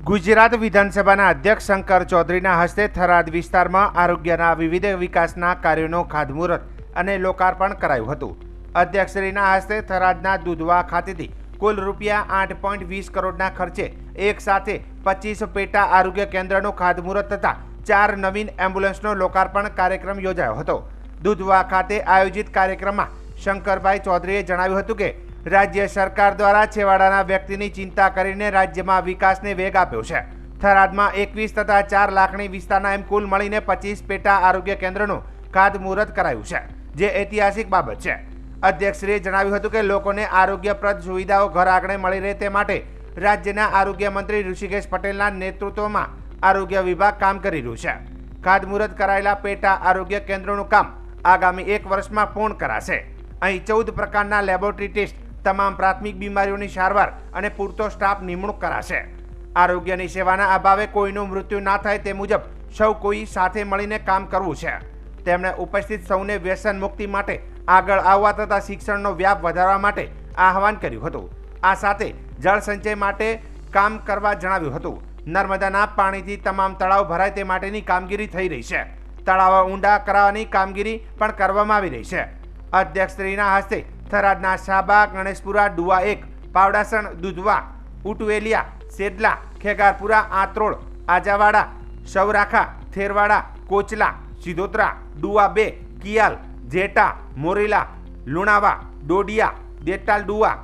ગુજરાત વિધાનસભાના અધ્યક્ષ શંકર ચૌધરીના હસ્તે થરાદ વિસ્તારમાં આરોગ્યના વિવિધ વિકાસના કાર્યોનું ખાતમુહૂર્ત અને લોકાર્પણ કરાયું હતું. અધ્યક્ષશ્રીના હસ્તે થરાદના દુધવા ખાતેથી કુલ રૂપિયા આઠ પોઈન્ટ વીસ કરોડના ખર્ચે એક સાથે પચીસ પેટા આરોગ્ય કેન્દ્રનું ખાતમુહૂર્ત તથા ચાર નવીન એમ્બ્યુલન્સનો લોકાર્પણ કાર્યક્રમ યોજાયો હતો. દુધવા ખાતે આયોજિત કાર્યક્રમમાં શંકરભાઈ ચૌધરીએ જણાવ્યું હતું કે રાજ્ય સરકાર દ્વારા છેવાડાના વ્યક્તિની ચિંતા કરીને રાજ્યમાં વિકાસને વેગ આપ્યો છે. થરાદમાં એકવીસ તથા ચાર લાખની વિસ્તારના એમ કુલ મળીને પચીસ પેટા આરોગ્ય કેન્દ્રનું ખાતમુહૂર્ત કરાયું છે, જે ઐતિહાસિક બાબત છે. અધ્યક્ષશ્રીએ જણાવ્યું હતું કે લોકોને આરોગ્યપ્રદ સુવિધાઓ ઘર આંગણે મળી રહે તે માટે રાજ્યના આરોગ્ય મંત્રી ઋષિકેશ પટેલના નેતૃત્વમાં આરોગ્ય વિભાગ કામ કરી રહ્યું છે. ખાતમુહૂર્ત કરાયેલા પેટા આરોગ્ય કેન્દ્રોનું કામ આગામી એક વર્ષમાં પૂર્ણ કરાશે. અહીં ચૌદ પ્રકારના લેબોરેટરી ટેસ્ટ તમામ પ્રાથમિક બીમારીઓની સારવાર અને પૂરતો સ્ટાફ નિમણૂક કરાશે. આરોગ્યની સેવાના અભાવે કોઈનું મૃત્યુ ના થાય તે મુજબ સૌ કોઈ સાથે મળીને કામ કરવું છે. તેમણે ઉપસ્થિત સૌને વ્યસન મુક્તિ માટે આગળ આવવા તથા શિક્ષણનો વ્યાપ વધારવા માટે આહવાન કર્યું હતું. આ સાથે જળ સંચય માટે કામ કરવા જણાવ્યું હતું. નર્મદાના પાણીથી તમામ તળાવ ભરાય તે માટેની કામગીરી થઈ રહી છે. તળાવો ઊંડા કરાવવાની કામગીરી પણ કરવામાં આવી રહી છે. અધ્યક્ષશ્રીના હસ્તે થરાદના શાબા ગણેશપુરા ડુવા એક, પાવડાસણ, દુધવા, ઉટવેલિયા, સેદલા, ખેગારપુરા, આત્રોળ, આજાવાડા સૌરાખા થેરવાડા, કોચલા, સિધોત્રા ડુવા બે, કિયાલ, જેટા, મોરેલા, લુણાવા, ડોડિયા દેતાલ ડુવા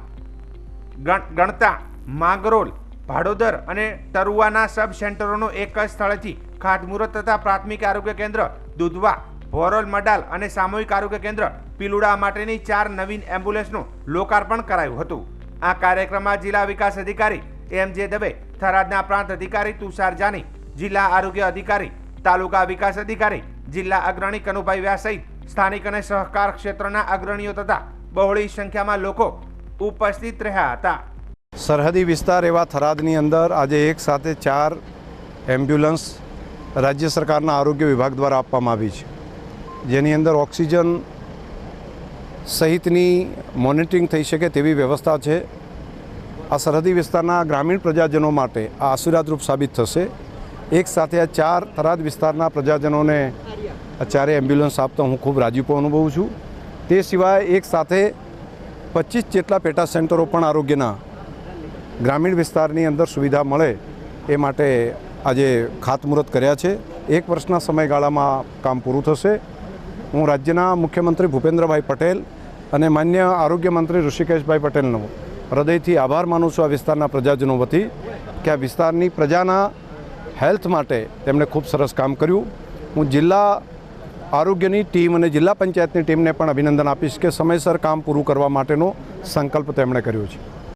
ગણ- ગણતા, માંગરોલ, ભાડોદર અને તરુવાના સબ સેન્ટરોનું એક જ સ્થળેથી ખાતમુહૂર્ત તથા પ્રાથમિક આરોગ્ય કેન્દ્ર દુધવા ભોરોલ મડાલ અને સામૂહિક આરોગ્ય કેન્દ્ર પિલુડા માટેની ચાર નવીન એમ્બ્યુલન્સનું લોકાર્પણ કરાયું હતું. આ કાર્યક્રમમાં જિલ્લા વિકાસ અધિકારી એમ જે દવે, થરાદના પ્રાંત અધિકારી તુષાર જાની, જિલ્લા આરોગ્ય અધિકારી, તાલુકા વિકાસ અધિકારી, જિલ્લા અગ્રણી કનુભાઈ વ્યાસ સહિત સ્થાનિક અને સહકાર ક્ષેત્રના અગ્રણીઓ તથા બહોળી સંખ્યામાં લોકો ઉપસ્થિત રહ્યા હતા. સરહદી વિસ્તાર એવા થરાદની અંદર આજે એક સાથે ચાર એમ્બ્યુલન્સ રાજ્ય સરકારના આરોગ્ય વિભાગ દ્વારા આપવામાં આવી છે. જેની અંદર ઓક્સિજન સહિતની મોનિટરિંગ થઈ શકે તેવી વ્યવસ્થા છે. આ સરહદી વિસ્તારના ગ્રામીણ પ્રજાજનો માટે આ આશીર્વાદરૂપ સાબિત થશે. એક સાથે આ ચાર થરાદ વિસ્તારના પ્રજાજનોને આ ચારે એમ્બ્યુલન્સ આપતા હું ખૂબ રાજીપો અનુભવું છું. તે સિવાય એક સાથે પચીસ જેટલા પેટા સેન્ટરો પણ આરોગ્યના ગ્રામીણ વિસ્તારની અંદર સુવિધા મળે એ માટે આજે ખાતમુહૂર્ત કર્યા છે. એક વર્ષના સમયગાળામાં કામ પૂરું થશે. હું રાજ્યના મુખ્યમંત્રી ભૂપેન્દ્રભાઈ પટેલ અને માન્ય આરોગ્ય મંત્રી ઋષિકેશભાઈ પટેલનો હૃદયથી આભાર માનું છું આ વિસ્તારના પ્રજાજનો વતી કે આ વિસ્તારની પ્રજાના હેલ્થ માટે તેમણે ખૂબ સરસ કામ કર્યું. હું જિલ્લા આરોગ્યની ટીમ અને જિલ્લા પંચાયતની ટીમને પણ અભિનંદન આપીશ કે સમયસર કામ પૂરું કરવા માટેનો સંકલ્પ તેમણે કર્યો છે.